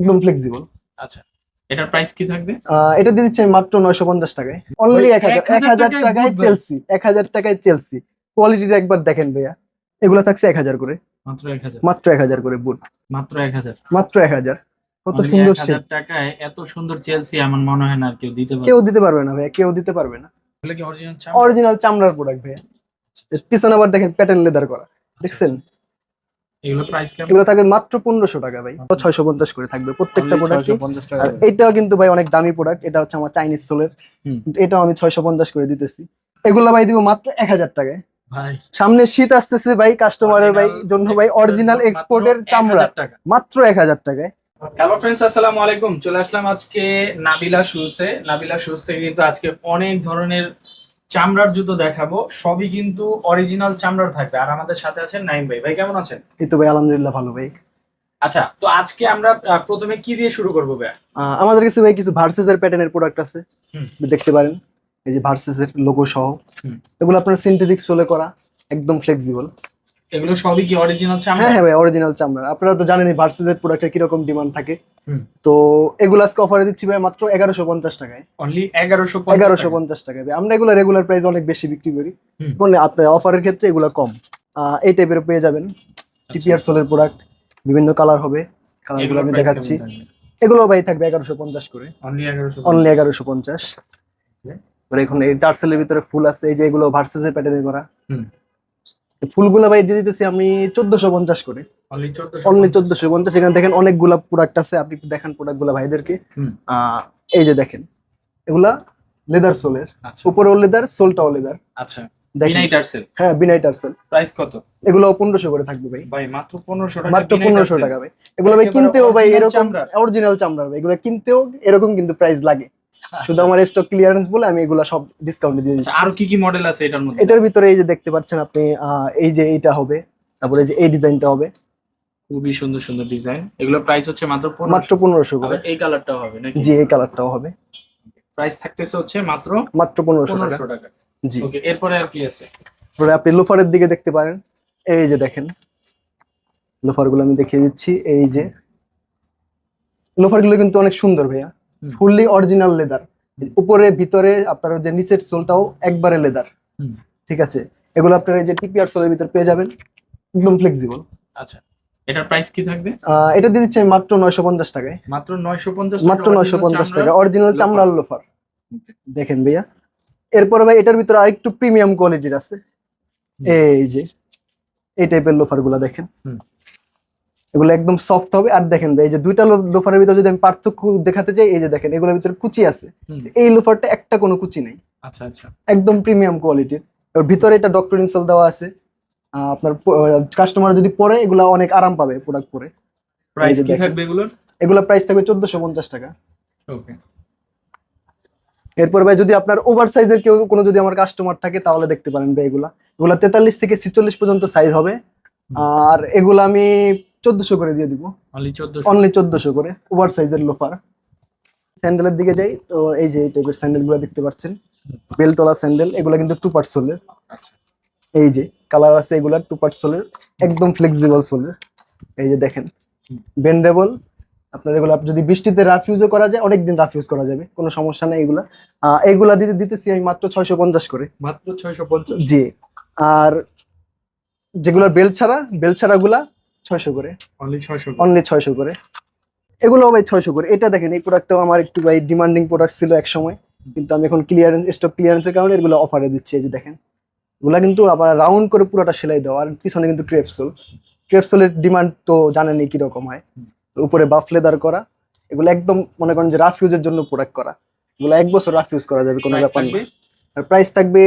একদম ফ্লেক্সিবল আচ্ছা এটার প্রাইস কি থাকবে? এটা দিয়ে দিচ্ছে মাত্র নয়শো পঞ্চাশ টাকায়। অনলি এক হাজার 1000 এক হাজার টাকায় চেলসি এক হাজার টাকায় চেলসি কোয়ালিটিটা একবার দেখেন ভাইয়া। এগুলা থাকছে এক হাজার করে। মাত্র এক হাজার। মাত্র এক হাজার করে বুট মাত্র এক হাজার। মাত্র এক হাজার। কত সুন্দর 1000 টাকায় এত সুন্দর চেলসি আমার মনে হয় না আর কেউ দিতে পারবে। কেউ দিতে পারবে না ভাইয়া কেউ দিতে পারবে না। অরিজিনাল অরিজিনাল চামড়ার প্রোডাক্ট ভাইয়া। পিছনে আবার দেখেন প্যাটার্ন লেদার করা। দেখছেন? এগুলো প্রাইস কেমন? এগুলো থাকবে মাত্র পনেরোশো টাকা ভাই। করে থাকবে প্রত্যেকটা প্রোডাক্ট 650 টাকা এটাও কিন্তু ভাই অনেক দামি প্রোডাক্ট এটা হচ্ছে আমার চাইনিজ সোলের এটাও আমি ছয়শো পঞ্চাশ করে দিতেছি। এগুলো ভাই দিব মাত্র এক হাজার টাকায়। সামনে শীত আসতেছে ভাই কাস্টমারের ভাই জন্য ভাই অরিজিনাল এক্সপোর্টের চামড়া। টাকা। মাত্র এক হাজার টাকায়। হ্যালো ফ্রেন্ডস আসসালামু আলাইকুম। চলে আসলাম আজকে নাবিলা শুজে নাবিলা শুজ থেকে কিন্তু আজকে অনেক ধরনের চামড়ার জুতো দেখাবো সবই কিন্তু অরিজিনাল চামড়ার থাকবে। আর আমাদের সাথে আছেন নাইম ভাই। ভাই কেমন আছেন? এই তো ভাই আলহামদুলিল্লাহ ভালো ভাই। আচ্ছা তো আজকে আমরা প্রথমে কি দিয়ে শুরু করব ভাই? আমাদের কাছে ভাই কিছু ভার্সেস এর প্যাটার্নের প্রোডাক্ট আছে। হুম। দেখতে পারেন। এই যে ভার্সেস এর লোগো সহ এগুলো আপনার সিনথেটিক সোলে করা। একদম ফ্লেক্সিবল এগুলো সবই কি অরিজিনাল চামড়া? হ্যাঁ হ্যাঁ ভাই অরিজিনাল চামড়া। আপনারা তো জানেনই ভার্সেস এর প্রোডাক্টের কীরকম ডিমান্ড থাকে। তো এগুলো আজকে অফারে দিচ্ছি ভাই মাত্র এগারোশো পঞ্চাশ টাকায়। অনলি এগারোশো এগারোশো পঞ্চাশ টাকায় ভাই। আমরা এগুলো রেগুলার প্রাইস অনেক বেশি বিক্রি করি। মানে আপনার অফারের ক্ষেত্রে এগুলো কম। এই টাইপের পেয়ে যাবেন। টিপিআর সোলের প্রোডাক্ট বিভিন্ন কালার হবে। কালারগুলো আমি দেখাচ্ছি। এগুলো ভাই থাকবে এগারোশো পঞ্চাশ করে। অনলি এগারোশো পঞ্চাশ। এখন এই টার্সেলের ভিতরে ফুল আছে। এই যে এগুলো ভার্সেসের প্যাটার্নে করা। ফুলগুলো ভাই দিয়ে দিতেছি আমি চোদ্দশো পঞ্চাশ করে। অনলি চোদ্দশো পঞ্চাশ। এখানে দেখেন অনেকগুলো প্রোডাক্ট আছে আপনি দেখান প্রোডাক্টগুলা ভাইদেরকে। এই যে দেখেন এগুলা লেদার সোলের আচ্ছা। উপরেও লেদার সোলটাও লেদার আচ্ছা। দেখেন। হ্যাঁ বিনাই টার্সেল প্রাইস কত? এগুলো পনেরোশো করে থাকবে ভাই। ভাই মাত্র পনেরোশো টাকা মাত্র পনেরোশো টার্সেল। টাকা ভাই। এগুলো ভাই কিনতেও ভাই এরকম অরিজিনাল চামড়ার ভাই। এগুলো কিনতেও এরকম কিন্তু প্রাইস লাগে। শুধু আমার স্টক ক্লিয়ারেন্স বলে আমি এগুলা সব ডিসকাউন্টে দিয়ে আচ্ছা দিচ্ছি। আরও কি কি মডেল আছে এটার মধ্যে? এটার ভিতরে এই যে দেখতে পাচ্ছেন আপনি এই যে এইটা হবে তারপরে এই যে এই ডিজাইনটা হবে। খুবই সুন্দর সুন্দর ডিজাইন এগুলো প্রাইস হচ্ছে মাত্র মাত্র পনেরোশো করে। এই কালারটাও হবে নাকি? জি এই কালারটাও হবে। প্রাইস থাকতেছে হচ্ছে মাত্র মাত্র পনেরোশো টাকা। জি। ওকে এরপরে আর কি আছে? তারপরে আপনি লোফারের দিকে দেখতে পারেন। এই যে দেখেন লোফারগুলো আমি দেখিয়ে দিচ্ছি। এই যে লোফারগুলো কিন্তু অনেক সুন্দর ভাইয়া। ফুললি অরিজিনাল লেদার উপরে ভিতরে আপনার যে নিচের সোলটাও একবারে লেদার ঠিক আছে? এগুলো আপনার এই যে টিপিআর সোলের ভিতর পেয়ে যাবেন। একদম ফ্লেক্সিবল আচ্ছা। এটার প্রাইস কি থাকবে? এটা দিয়ে দিচ্ছি মাত্র নয়শো পঞ্চাশ টাকায়। মাত্র নয়শো পঞ্চাশ মাত্র নয়শো পঞ্চাশ টাকা। অরিজিনাল চামড়ার লোফার দেখেন ভাইয়া। এরপরে ভাই এটার ভিতরে আরেকটু প্রিমিয়াম কোয়ালিটির আছে। এই যে এই টাইপের লোফারগুলা দেখেন। এগুলো একদম সফট হবে। আর দেখেন এই যে দুইটা লোফারের ভিতরে যদি আমি পার্থক্য দেখাতে চাই এই যে দেখেন এগুলোর ভিতরে কুচি আছে। এই লোফারটা একটা কোনো কুচি নেই। আচ্ছা আচ্ছা। একদম প্রিমিয়াম কোয়ালিটির ভিতরে এটা ডক্টর ইনসল দেওয়া আছে। আপনার কাস্টমার যদি পরে এগুলা অনেক আরাম পাবে প্রোডাক্ট পরে। প্রাইস কি থাকবে এগুলোর? এগুলা প্রাইস থাকবে চোদ্দশো পঞ্চাশ টাকা। ওকে এরপর ভাই যদি আপনার ওভার সাইজের কেউ কোনো যদি আমার কাস্টমার থাকে তাহলে দেখতে পারেন ভাই এগুলা। এগুলা তেতাল্লিশ থেকে ছিচল্লিশ পর্যন্ত সাইজ হবে। আর এগুলো আমি চোদ্দশো করে দিয়ে দিব। অনলি চোদ্দশো। করে। ওভার সাইজের লোফার স্যান্ডেলের দিকে যাই তো এই যে এই টাইপের স্যান্ডেলগুলো দেখতে পাচ্ছেন। বেলটলা স্যান্ডেল এগুলো কিন্তু টু পার্ট সোলের আচ্ছা। এই যে কালার আছে এগুলার টু পার্ট সোলের একদম ফ্লেক্সিবল সোলের এই যে দেখেন। বেন্ডেবল আপনার এগুলো আপনি যদি বৃষ্টিতে রাফ ইউজও করা যায় অনেকদিন রাফ ইউজ করা যাবে। কোনো সমস্যা নেই এগুলা। আহ, এইগুলা দিতে দিতেছি আমি মাত্র ছয়শো পঞ্চাশ করে। মাত্র ছয়শো পঞ্চাশ। জি। আর যেগুলো বেল ছাড়া বেল ছাড়া গুলা ছয়শো করে। অনলি ছয়শো অনলি ছয়শো করে। এগুলো ভাই ছয়শো করে। এটা দেখেন এই প্রোডাক্টটাও আমার একটু ভাই ডিমান্ডিং প্রোডাক্ট ছিল এক সময়। কিন্তু আমি এখন ক্লিয়ারেন্স স্টক ক্লিয়ারেন্সের কারণে এগুলো অফারে দিচ্ছি এই যে দেখেন। এগুলা কিন্তু আবার রাউন্ড করে পুরোটা সেলাই দেওয়া। আর পিছনে কিন্তু ক্রেপসোল ক্রেপসোলের ডিমান্ড তো জানেনই কীরকম হয়। উপরে বাফ লেদার করা। এগুলো একদম মনে করেন যে রাফ ইউজের জন্য প্রোডাক্ট করা। এগুলো এক বছর রাফ ইউজ করা যাবে কোনো ব্যাপার থাকবে? না আর প্রাইস থাকবে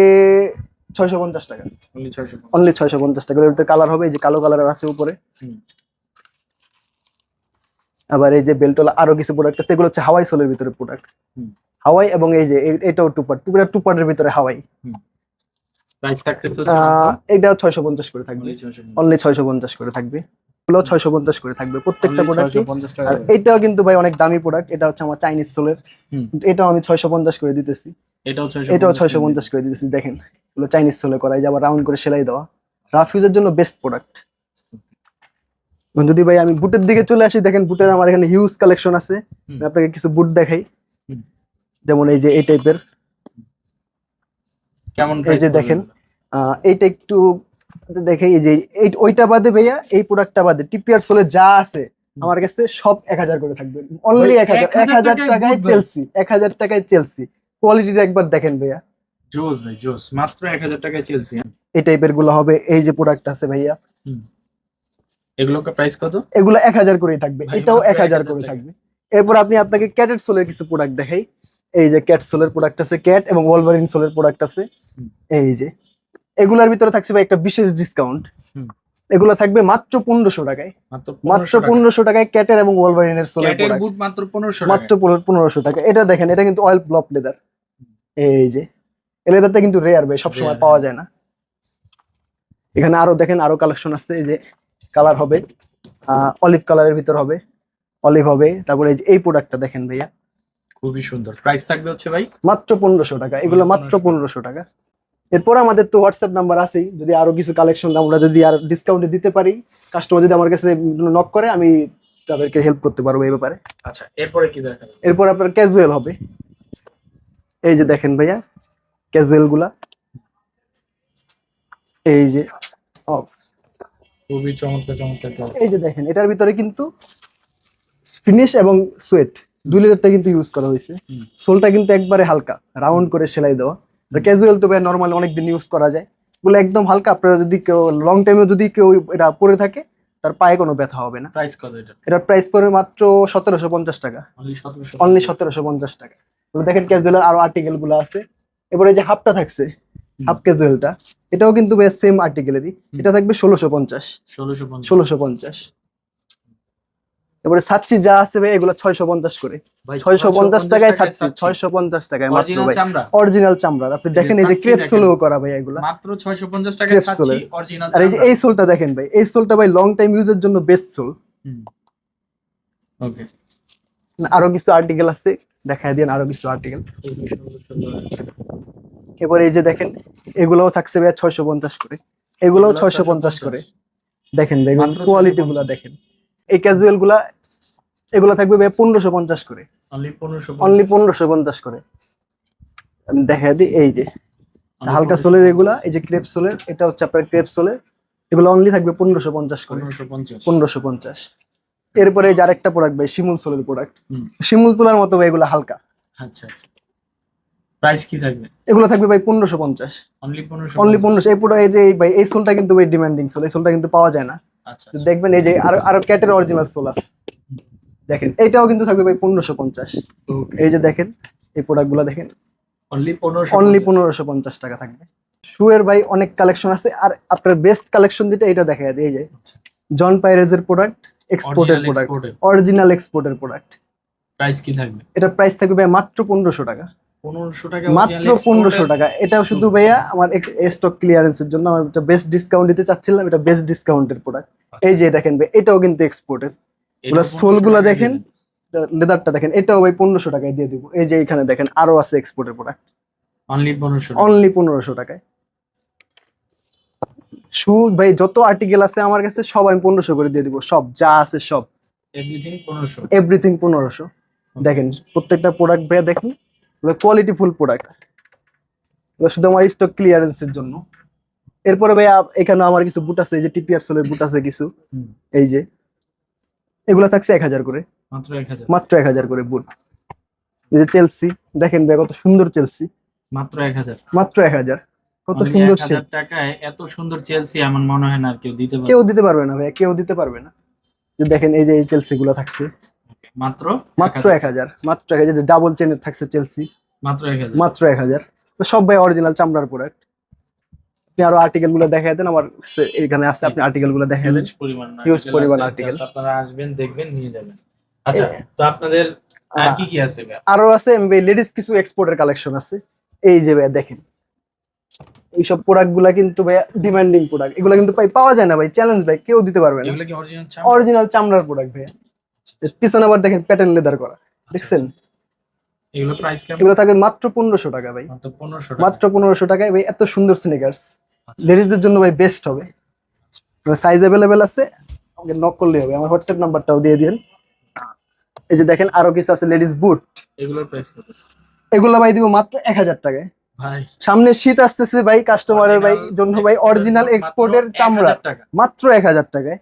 ছয়শো পঞ্চাশ টাকা। অনলি ছয়শো। পঞ্চাশ টাকা। এর কালার হবে এই যে কালো কালার আছে উপরে। আবার এই যে বেলটোলা আরও কিছু প্রোডাক্ট আছে এগুলো হচ্ছে হাওয়াই সোলের ভিতরে প্রোডাক্ট হাওয়াই এবং এই যে এটাও টু পার্ট টু টু ভিতরে হাওয়াই। ছয়শো পঞ্চাশ করে থাকবে। অনলি ছয়শো পঞ্চাশ। করে থাকবে। এগুলো ছয়শো পঞ্চাশ করে থাকবে প্রত্যেকটা প্রোডাক্ট আর এটাও কিন্তু ভাই অনেক দামি প্রোডাক্ট এটা হচ্ছে আমার চাইনিজ সোলের। এটাও আমি ছয়শো পঞ্চাশ করে দিতেছি। এটাও ছয়শো পঞ্চাশ করে দিতেছি দেখেন। এগুলো চাইনিজ সোলে করা এই যে আবার রাউন্ড করে সেলাই দেওয়া। রাফ ইউজের জন্য বেস্ট প্রোডাক্ট যদি ভাই আমি বুটের দিকে চলে আসি দেখেন বুটের আমার এখানে হিউজ কালেকশন আছে। আপনাকে কিছু বুট দেখাই। যেমন এই যে এই টাইপের কেমন এই যে দেখেন। আহ, এইটা একটু দেখাই এই যে এই ওইটা বাদে ভাইয়া এই প্রোডাক্টটা বাদে টিপিআর সোলে যা আছে আমার কাছে সব এক হাজার করে থাকবে। অনলি এক হাজার এক হাজার টাকায় টাকায় চেলসি এক হাজার টাকায় চেলসি কোয়ালিটিটা একবার দেখেন ভাইয়া। জোস ভাই জোস। মাত্র এক হাজার টাকায় চলছে। এই টাইপেরগুলো হবে। এই যে প্রোডাক্ট আছে ভাইয়া। এগুলোর প্রাইস কত? এগুলো এক হাজার করেই থাকবে। এটাও এক হাজার 1000 করে থাকবে। এরপর আপনি আপনাকে ক্যাটের সোলের কিছু প্রোডাক্ট দেখাই। এই যে ক্যাট সোলের প্রোডাক্ট আছে ক্যাট এবং ওয়ালভারিন সোলের প্রোডাক্ট আছে। এই যে। এগুলার ভিতরে থাকছে ভাই একটা বিশেষ ডিসকাউন্ট। এগুলো থাকবে মাত্র পনেরোশো টাকায়। মাত্র পনেরোশো টাকায় ক্যাটের এবং ওয়ালভারিনের সোলের প্রোডাক্ট মাত্র পনেরোশো মাত্র পনেরোশো টাকা। এটা দেখেন এটা কিন্তু অয়েল ব্লক লেদার এই যে। এই লেদারটা কিন্তু রেয়ার ভাই সবসময় পাওয়া। যায় না। এখানে আরও দেখেন আরও কালেকশন আছে এই যে কালার হবে অলিভ কালারের ভিতর হবে অলিভ হবে তারপরে এই যে এই প্রোডাক্টটা দেখেন ভাইয়া। খুবই সুন্দর। প্রাইস থাকবে হচ্ছে ভাই? মাত্র পনেরোশো টাকা এগুলো মাত্র 1500 পনেরোশো টাকা। এরপর আমাদের তো হোয়াটসঅ্যাপ নাম্বার আছেই যদি আরও কিছু কালেকশন আমরা যদি আর ডিসকাউন্টে দিতে পারি কাস্টমার যদি আমার কাছে নক করে আমি তাদেরকে হেল্প করতে পারব এই ব্যাপারে। আচ্ছা এরপরে কি দেখাবে? এরপর আপনার ক্যাজুয়াল হবে। এই যে দেখেন ভাইয়া ক্যাজুয়ালগুলা এই যে খুবই চমৎকার চমৎকার এই যে দেখেন এটার ভিতরে কিন্তু ফিনিশ এবং সোয়েট দুই লেয়ারটা কিন্তু ইউজ করা হয়েছে। সোলটা কিন্তু একবারে হালকা রাউন্ড করে সেলাই দেওয়া। ক্যাজুয়াল তো ভাই নর্মাল অনেকদিন ইউজ করা যায়। বলে একদম হালকা আপনারা যদি কেউ লং টাইমে যদি কেউ এটা পরে থাকে তার পায়ে কোনো ব্যথা হবে না। প্রাইস কত এটা? এটার প্রাইস পড়বে মাত্র সতেরোশো পঞ্চাশ টাকা। অনলি সতেরোশো পঞ্চাশ। টাকা। দেখেন ক্যাজুয়ালের আরও আর্টিকেলগুলো আছে। এবারে যে হাফটা থাকছে হাফ ক্যাজুয়ালটা এটাও কিন্তু বেশ সেম আর্টিকেলেরই এটা থাকবে ষোলোশো পঞ্চাশ। ষোলোশো পঞ্চাশ। এবারে সাচ্ছি যা আছে ভাই এগুলো ছয়শো পঞ্চাশ করে। ভাই, ছয়শো পঞ্চাশ টাকায় সাচ্ছি। ছয়শো পঞ্চাশ টাকায় মাত্র ভাই। চামড়া? অরিজিনাল চামড়ার আপনি দেখেন এই যে ক্রেপ। সোলো করা ভাই এগুলা। মাত্র ছয়শো পঞ্চাশ টাকায়। অরিজিনাল আর এই যে এই সোলটা দেখেন ভাই এই সোলটা ভাই লং টাইম ইউজের জন্য বেস্ট সোল ওকে আরও কিছু আর্টিকেল আছে দেখায় দিন আরও কিছু আর্টিকেল এবার এই যে দেখেন এগুলোও থাকছে ভাই ছয়শো পঞ্চাশ করে। এগুলোও ছয়শো পঞ্চাশ 650 করে। দেখেন দেখুন কোয়ালিটি গুলা দেখেন। এই ক্যাজুয়ালগুলা এগুলো থাকবে ভাই পনেরোশো পঞ্চাশ করে। অনলি পনেরোশো পঞ্চাশ। করে। আমি দেখা দিই এই যে। হালকা সোলের এগুলা এই যে ক্রেপ সোলের এটা হচ্ছে আপনার ক্রেপ সোলের। এগুলো অনলি থাকবে পনেরোশো পঞ্চাশ করে। পনেরোশো পঞ্চাশ। এরপরে এই যে আরেকটা প্রোডাক্ট ভাই শিমুল সোলের প্রোডাক্ট শিমুল তোলার মতো ভাই এগুলো হালকা। আচ্ছা আচ্ছা। প্রাইস কি থাকবে? এগুলো থাকবে ভাই পনেরোশো পঞ্চাশ। অনলি পনেরোশো অনলি পনেরোশো। এই পুরো এই যে ভাই এই সোলটা কিন্তু ভাই ডিমান্ডিং সোল এই সোলটা কিন্তু পাওয়া যায় না। আচ্ছা দেখবেন এই যে আরও আরও ক্যাটের অরিজিনাল সোল আছে। দেখেন এইটাও কিন্তু থাকবে ভাই পনেরোশো পঞ্চাশ। এই যে দেখেন এই প্রোডাক্টগুলো দেখেন। অনলি পনেরোশো অনলি পনেরোশো পঞ্চাশ টাকা থাকবে। শুয়ের ভাই অনেক কালেকশন আছে আর আপনার বেস্ট কালেকশন যেটা এটা দেখা যায়। এই যে জন পাইরেজের প্রোডাক্ট এক্সপোর্টের প্রোডাক্ট অরিজিনাল এক্সপোর্টের প্রোডাক্ট প্রাইস কি থাকবে? এটার প্রাইস থাকবে ভাই মাত্র পনেরোশো টাকা। পনেরোশো টাকা মাত্র পনেরোশো টাকা। এটাও শুধু ভাইয়া আমার স্টক ক্লিয়ারেন্সের জন্য আমি এটা বেস্ট ডিসকাউন্ট দিতে চাচ্ছিলাম এটা বেস্ট ডিসকাউন্টের প্রোডাক্ট এই যে দেখেন ভাই এটাও কিন্তু এক্সপোর্টের এগুলো সোলগুলা দেখেন লেদারটা দেখেন এটাও ভাই পনেরোশো টাকায় দিয়ে দিব। এই যে এখানে দেখেন আরও আছে এক্সপোর্টের প্রোডাক্ট অনলি পনেরোশো অনলি পনেরোশো টাকায়। শু ভাই যত আর্টিকেল আছে আমার কাছে সব আমি পনেরোশো করে দিয়ে দিব। সব যা আছে সব। এভরিথিং পনেরোশো। এভরিথিং পনেরোশো। দেখেন প্রত্যেকটা প্রোডাক্ট ভাইয়া দেখুন কোয়ালিটি ফুল প্রোডাক্ট শুধু আমার স্টক ক্লিয়ারেন্সের জন্য। এরপরে ভাইয়া এখানে আমার কিছু বুট আছে এই যে টিপিআর সোলের বুট আছে কিছু। এই যে এগুলো থাকছে এক হাজার করে। মাত্র এক হাজার। মাত্র এক হাজার করে বুট এই যে চেলসি দেখেন ভাই কত সুন্দর চেলসি মাত্র এক হাজার। মাত্র এক হাজার। কত সুন্দর 1000 টাকায় এত সুন্দর চেলসি আমার মনে হয় না কেউ দিতে পারবে। কেউ দিতে পারবে না ভাইয়া কেউ দিতে পারবে না। দেখেন এই যে এই চেলসি গুলো থাকছে। মাত্র মাত্র 1000 এক হাজার মাত্র এক হাজার ডাবল চেনের থাকছে চেলসি মাত্র এক হাজার। মাত্র এক হাজার। তো সব ভাই অরিজিনাল চামড়ার প্রোডাক্ট আপনি আরও আর্টিকেলগুলো দেখাই দেন আমার এখানে আছে আপনি আর্টিকেলগুলো দেখাই দেন। হিউজ পরিমাণ আছে, আপনারা আসবেন দেখবেন নিয়ে যাবেন। আচ্ছা তো আপনাদের আর কি কি আছে? আরও আছে লেডিস কিছু এক্সপোর্টের কালেকশন আছে। এই যে ভাই দেখেন। এইসব প্রোডাক্টগুলা কিন্তু ভাই ডিমান্ডিং প্রোডাক্ট এগুলো কিন্তু ভাই পাওয়া যায় না ভাই চ্যালেঞ্জ ভাই কেউ দিতে পারবে না। অরিজিনাল চামড়ার প্রোডাক্ট ভাই পিছনে আবার দেখেন প্যাটার্ন লেদার করা। দেখছেন? এগুলো প্রাইস কেমন? এগুলো থাকবে মাত্র পনেরোশো টাকা ভাই। মাত্র পনেরোশো মাত্র পনেরোশো টাকায় ভাই এত সুন্দর স্নিকার্স আচ্ছা। লেডিসদের জন্য ভাই বেস্ট হবে। সাইজ অ্যাভেলেবেল আছে আমাকে নক করলেই হবে। আমার হোয়াটসঅ্যাপ নাম্বারটাও দিয়ে দিন এই যে দেখেন আরও কিছু আছে লেডিস বুট এগুলোর প্রাইস কত? এগুলো ভাই দিব মাত্র এক হাজার টাকায়। ভাই সামনে শীত আসতেছে ভাই কাস্টমারের ভাই জন্য ভাই অরিজিনাল এক্সপোর্টের চামড়া। মাত্র এক হাজার টাকায়।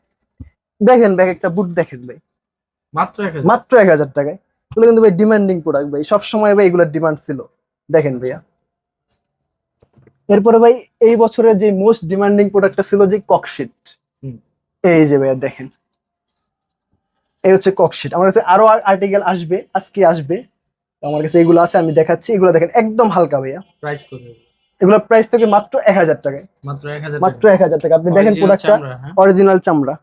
দেখেন ভাই একটা বুট দেখেন ভাই। মাত্র মাত্র এক হাজার টাকায়। এগুলো কিন্তু ভাই ডিমান্ডিং প্রোডাক্ট ভাই। সবসময় ভাই এগুলোর ডিমান্ড ছিল। দেখেন ভাইয়া। এরপরে ভাই এই বছরের যে মোস্ট ডিমান্ডিং প্রোডাক্টটা ছিল যে ককশিট এই যে ভাইয়া দেখেন। এই হচ্ছে ককশিট আমার কাছে আরও আর্টিকেল আসবে আজকে আসবে। আমার কাছে এগুলো আছে আমি দেখাচ্ছি। এগুলো দেখেন একদম হালকা ভাইয়া। প্রাইস কত? এগুলোর প্রাইস থেকে মাত্র এক হাজার টাকায়। মাত্র এক হাজার মাত্র এক হাজার টাকা। আপনি দেখেন প্রোডাক্টটা হ্যাঁ? অরিজিনাল চামড়া।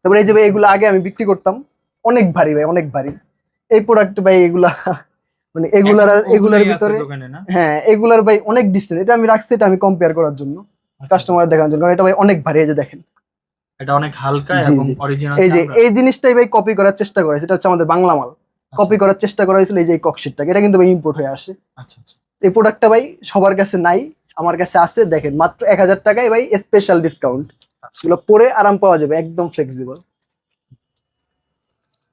তারপরে এই যে ভাই এগুলো আগে আমি বিক্রি করতাম। অনেক ভারী ভাই অনেক ভারী। এই প্রোডাক্ট ভাই এগুলা মানে এগুলার এগুলার ভিতরে হ্যাঁ এগুলার ভাই অনেক ডিস্টেন্স এটা আমি রাখছি এটা আমি কম্পেয়ার করার জন্য। আচ্ছা। কাস্টমার দেখানোর জন্য। কারণ এটা ভাই অনেক ভারী এই যে দেখেন। এটা অনেক হালকা এবং অরিজিনাল এই যে এই জিনিসটাই ভাই কপি করার চেষ্টা করেছে। এটা হচ্ছে আমাদের বাংলা মাল। কপি করার চেষ্টা করা হয়েছিল এই যে এই ককশিটটাকে এটা কিন্তু ভাই ইম্পোর্ট হয়ে আসে। আচ্ছা আচ্ছা। এই প্রোডাক্টটা ভাই সবার কাছে নাই আমার কাছে আছে দেখেন মাত্র এক হাজার টাকায় ভাই স্পেশাল ডিসকাউন্ট আচ্ছা। এগুলো পরে আরাম পাওয়া যাবে একদম ফ্লেক্সিবল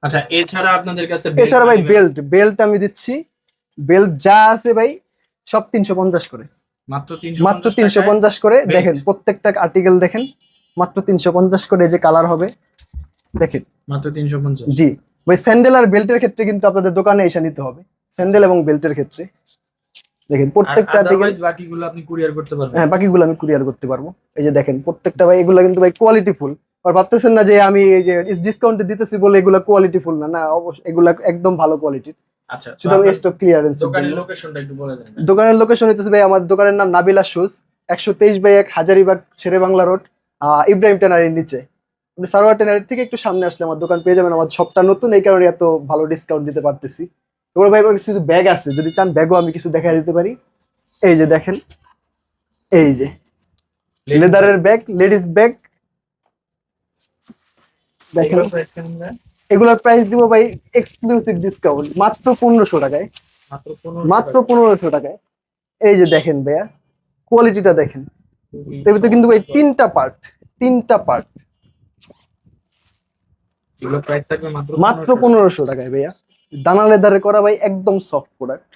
আচ্ছা এছাড়া আপনাদের কাছে এছাড়া ভাই বেল্ট বেল্ট আমি দিচ্ছি। বেল্ট যা আছে ভাই সব তিনশো পঞ্চাশ করে। মাত্র তিনশো পঞ্চাশ করে। দেখেন প্রত্যেকটা আর্টিকেল দেখেন মাত্র তিনশো পঞ্চাশ করে এই যে কালার হবে। দেখেন। মাত্র তিনশো পঞ্চাশ? জি। ভাই স্যান্ডেল আর বেল্টের ক্ষেত্রে কিন্তু আপনাদের দোকানে এসে নিতে হবে। স্যান্ডেল এবং বেল্টের ক্ষেত্রে। দেখেন প্রত্যেকটা বাকিগুলো আপনি কুরিয়ার করতে পারবেন। হ্যাঁ বাকিগুলো আমি কুরিয়ার করতে পারব। এই যে দেখেন প্রত্যেকটা ভাই এগুলো কিন্তু ভাই কোয়ালিটি ফুল। আর ভাবতেছেন না যে আমি এই যে ডিসকাউন্টে দিতেছি বলে এগুলো কোয়ালিটি ফুল না। না অবশ্যই এগুলো একদম ভালো কোয়ালিটির আচ্ছা শুধু আমি স্টক ক্লিয়ারেন্স দোকানের লোকেশনটা একটু বলে দেন দোকানের লোকেশন হইতেছে ভাই আমার দোকানের নাম নাবিলা শুজ একশো তেইশ বাই এক হাজারিবাগ শেরে বাংলা রোড ইব্রাহিম টেনারির নিচে। সারোয়ার টেনারির থেকে একটু সামনে আসলে আমার দোকান পেয়ে যাবেন। আমার শপটা নতুন এই কারণে এত ভালো ডিসকাউন্ট দিতে পারতেছি। এবার ভাই কিছু ব্যাগ আছে। যদি চান ব্যাগও আমি কিছু দেখা দিতে পারি। এই যে দেখেন এই যে। লেদারের ব্যাগ লেডিস ব্যাগ দেখেন। এগুলোর প্রাইস দিব ভাই এক্সক্লুসিভ ডিসকাউন্ট মাত্র পনেরোশো টাকায়। মাত্র পনেরোশো টাকায়। এই যে দেখেন ভাইয়া কোয়ালিটিটা দেখেন। ভিতরে কিন্তু ভাই তিনটা পার্ট তিনটা পার্ট এগুলো প্রাইস থাকবে মাত্র মাত্র 1500 পনেরোশো টাকায় ভাইয়া। দানা লেদারে করা ভাই একদম সফট প্রোডাক্ট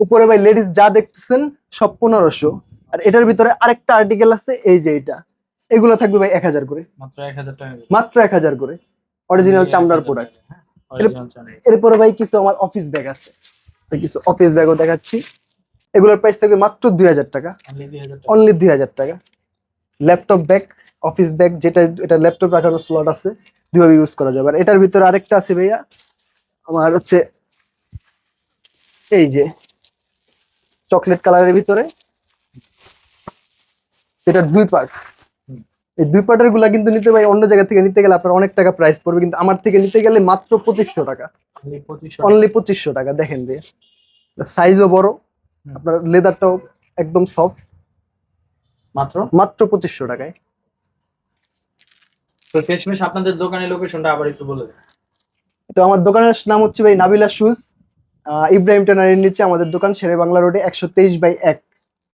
উপরে ভাই লেডিস যা দেখতেছেন সব পনেরোশো। আর এটার ভিতরে আরেকটা আর্টিকেল আছে এই যে এটা। এগুলো থাকবে ভাই এক হাজার করে। মাত্র এক হাজার টাকা মাত্র এক হাজার করে। অরিজিনাল চামড়ার প্রোডাক্ট এরপরে ভাই কিছু আমার অফিস ব্যাগ আছে। কিছু অফিস ব্যাগও দেখাচ্ছি। এগুলোর প্রাইস থাকবে মাত্র দুই হাজার টাকা। অনলি দুই হাজার টাকা। ল্যাপটপ ব্যাগ অফিস ব্যাগ যেটা এটা ল্যাপটপ রাখানোর স্লট আছে দুইভাবে ইউজ করা যাবে আর এটার ভিতরে আরেকটা আছে ভাইয়া আমার হচ্ছে এই যে চকলেট কালারের ভিতরে এটা দুই পার্ট। এই দুই পার্টেরগুলা কিন্তু নিতে ভাই অন্য জায়গা থেকে নিতে গেলে আপনার অনেক টাকা প্রাইস পড়বে কিন্তু আমার থেকে নিতে গেলে মাত্র পঁচিশশো টাকা। অনলি পঁচিশশো অনলি পঁচিশশো টাকা দেখেন ভাইয়া। সাইজও বড় আপনার লেদারটাও একদম সফট মাত্র? মাত্র পঁচিশশো টাকায়। তো শেষমেশ আপনাদের দোকানের লোকেশনটা আবার একটু বলে দেন। তো আমার দোকানের নাম হচ্ছে ভাই নাবিলা শুজ ইব্রাহিম টেনারের নিচে আমাদের দোকান শেরে বাংলা রোডে একশো তেইশ বাই এক।